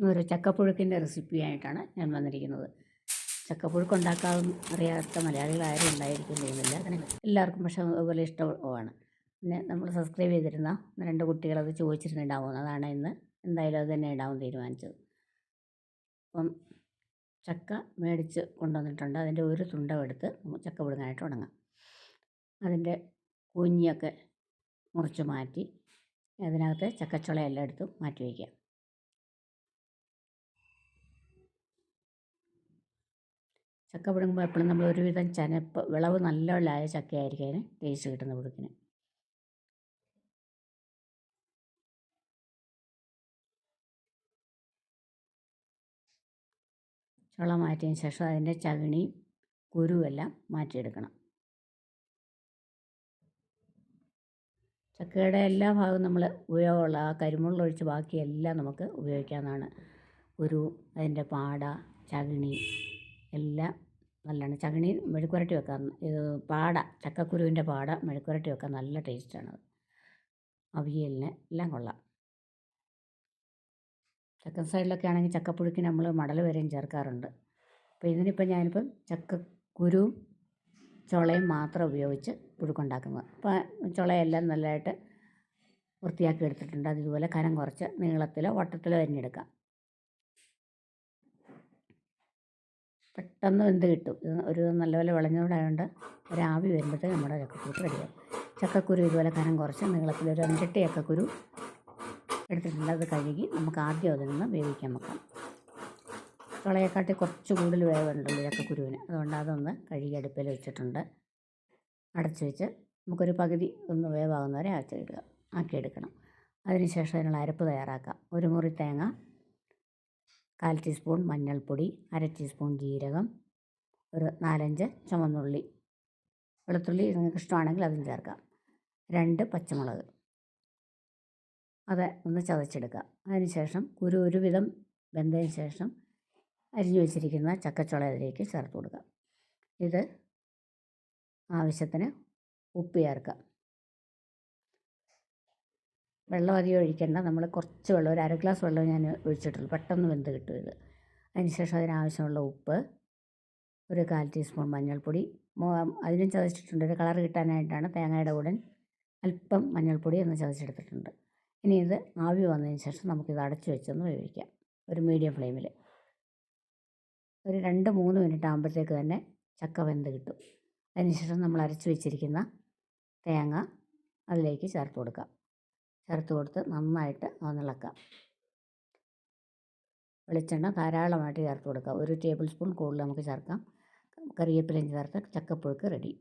ഒരു ചക്കപ്പുഴുക്കിന്റെ റെസിപ്പിയായിട്ടാണ് ഞാൻ വന്നിരിക്കുന്നത്. ചക്കപ്പുഴുക്ക് ഉണ്ടാക്കാൻ അറിയാത്ത മലയാളികൾ ആരും ഉണ്ടായിരിക്കും തോന്നുന്നില്ല അങ്ങനെ എല്ലാവർക്കും പക്ഷേ അതുപോലെ ഇഷ്ടമാണ്. പിന്നെ നമ്മൾ സബ്സ്ക്രൈബ് ചെയ്തിരുന്ന രണ്ട് കുട്ടികളത് ചോദിച്ചിരുന്നുണ്ടാവും. അതാണ് ഇന്ന് എന്തായാലും അത് തന്നെ ഇടാൻ തീരുമാനിച്ചത്. അപ്പം ചക്ക മേടിച്ച് കൊണ്ടുവന്നിട്ടുണ്ട്. അതിന്റെ ഒരു തുണ്ടമെടുത്ത് ചക്ക പുഴുങ്ങാനായിട്ട് ഉണങ്ങാം അതിന്റെ കുഞ്ഞിയൊക്കെ മുറിച്ച് മാറ്റി അതിനകത്ത് ചക്കച്ചുളയെല്ലാം എടുത്ത് മാറ്റി വയ്ക്കുക ചക്ക പിടുങ്ങുമ്പോൾ എപ്പോഴും നമ്മൾ ഒരുവിധം ചനപ്പ് വിളവ് നല്ലതായ ചക്കയായിരിക്കും അതിന് ടേസ്റ്റ് കിട്ടുന്ന പുഴുക്കിന്. ചുള മാറ്റിയതിന് ശേഷം അതിന്റെ ചകിണിയും കുരുവെല്ലാം മാറ്റിയെടുക്കണം. ചക്കയുടെ എല്ലാ ഭാഗവും നമ്മൾ ഉപയോഗമുള്ള ആ കരിമുള്ളൊഴിച്ച് ബാക്കിയെല്ലാം നമുക്ക് ഉപയോഗിക്കാവുന്നതാണ്. ഒരു അതിന്റെ പാട ചകിണി എല്ലാം നല്ലതാണ്. ചകിണി മെഴുക്കുരട്ടി വെക്കാൻ പാട ചക്കക്കുരുവിന്റെ പാട മെഴുക്കുരട്ടി വെക്കാൻ നല്ല ടേസ്റ്റാണത്. അവിയലിന് എല്ലാം കൊള്ളാം. തെക്കൻ സൈഡിലൊക്കെ ആണെങ്കിൽ ചക്കപ്പുഴുക്കിന് നമ്മൾ മടൽ വരെയും ചേർക്കാറുണ്ട്. അപ്പോൾ ഇതിനിപ്പോൾ ഞാനിപ്പം ചക്കക്കുരുവും ചുളയും മാത്രം ഉപയോഗിച്ച് പുഴുക്കുണ്ടാക്കുന്നത്. അപ്പോൾ ചുളയെല്ലാം നല്ലതായിട്ട് വൃത്തിയാക്കി എടുത്തിട്ടുണ്ട്. അതുപോലെ കനം കുറച്ച് നീളത്തിലോ വട്ടത്തിലോ അരിഞ്ഞെടുക്കാം. പെട്ടെന്ന് വെന്ത് കിട്ടും? ഒരു നല്ലപോലെ വിളഞ്ഞോടായതുകൊണ്ട് ഒരാവി വരുമ്പോഴത്തേക്ക് നമ്മുടെ ചക്കക്കുരു റെഡിയാവും ചക്കക്കുരു ഇതുപോലെ കനം കുറച്ച് നീളത്തിൽ ഒരു അഞ്ചെട്ട് ചക്കക്കുരു എടുത്തിട്ടുണ്ട്. അത് കഴുകി നമുക്ക് ആദ്യം അതിൽ നിന്ന് വേവിക്കാൻ വെക്കാം. തുളയെക്കാട്ടി കുറച്ച് കൂടുതൽ വേവുണ്ടല്ലോ ചക്കക്കുരുവിന്. അതുകൊണ്ട് അതൊന്ന് കഴുകി അടുപ്പിൽ വെച്ചിട്ടുണ്ട്. അടച്ചു വെച്ച് നമുക്കൊരു പകുതി ഒന്ന് വേവാകുന്നവരെ ആക്കിയെടുക്കുക ആക്കിയെടുക്കണം. അതിനുശേഷം അതിനുള്ള അരപ്പ് തയ്യാറാക്കാം. ഒരു മുറി തേങ്ങ കാൽ ടീസ്പൂൺ മഞ്ഞൾപ്പൊടി അര ടീസ്പൂൺ ജീരകം ഒരു നാലഞ്ച് ചുമന്നുള്ളി. വെളുത്തുള്ളി നിങ്ങൾക്ക് ഇഷ്ടമാണെങ്കിൽ അതും ചേർക്കാം. രണ്ട് പച്ചമുളക്. അത് ഒന്ന് ചതച്ചെടുക്കുക അതിനുശേഷം ഒരു ഒരുവിധം വെന്തതിന് ശേഷം അരിഞ്ഞു വെച്ചിരിക്കുന്ന ചക്കച്ചുള അതിലേക്ക് ചേർത്ത് കൊടുക്കുക ഇത് ആവശ്യത്തിന് ഉപ്പ് ചേർക്കുക വെള്ളം അധികം ഒഴിക്കേണ്ട. നമ്മൾ കുറച്ച് വെള്ളം ഒരു അര ഗ്ലാസ് വെള്ളം ഞാൻ ഒഴിച്ചിട്ടുള്ളൂ പെട്ടെന്ന് വെന്ത് കിട്ടും ഇത്. അതിനുശേഷം അതിനാവശ്യമുള്ള ഉപ്പ് ഒരു കാൽ ടീസ്പൂൺ മഞ്ഞൾപ്പൊടി അതിനും ചതച്ചിട്ടുണ്ട്. ഒരു കളർ കിട്ടാനായിട്ടാണ് തേങ്ങയുടെ കൂടെ അല്പം മഞ്ഞൾപ്പൊടി ഒന്ന് ചതച്ചെടുത്തിട്ടുണ്ട്. ഇനി ഇത് ആവി വന്നതിന് ശേഷം നമുക്കിത് അടച്ചു വെച്ചൊന്ന് വേവിക്കാം. ഒരു മീഡിയം ഫ്ലെയിമിൽ ഒരു രണ്ട് മൂന്ന് മിനിറ്റ് ആകുമ്പോഴത്തേക്ക് തന്നെ ചക്ക വെന്ത് കിട്ടും. അതിനുശേഷം നമ്മൾ അരച്ചു വെച്ചിരിക്കുന്ന തേങ്ങ അതിലേക്ക് ചേർത്ത് കൊടുക്കാം. ചേർത്ത് കൊടുത്ത് നന്നായിട്ട് ഒന്നിളക്കാം വെളിച്ചെണ്ണ ധാരാളമായിട്ട് ചേർത്ത് കൊടുക്കുക ഒരു ടേബിൾ സ്പൂൺ കൂടുതൽ നമുക്ക് ചേർക്കാം. കറിവേപ്പിലയും ചേർത്ത് ചക്കപ്പുഴുക്ക് റെഡി.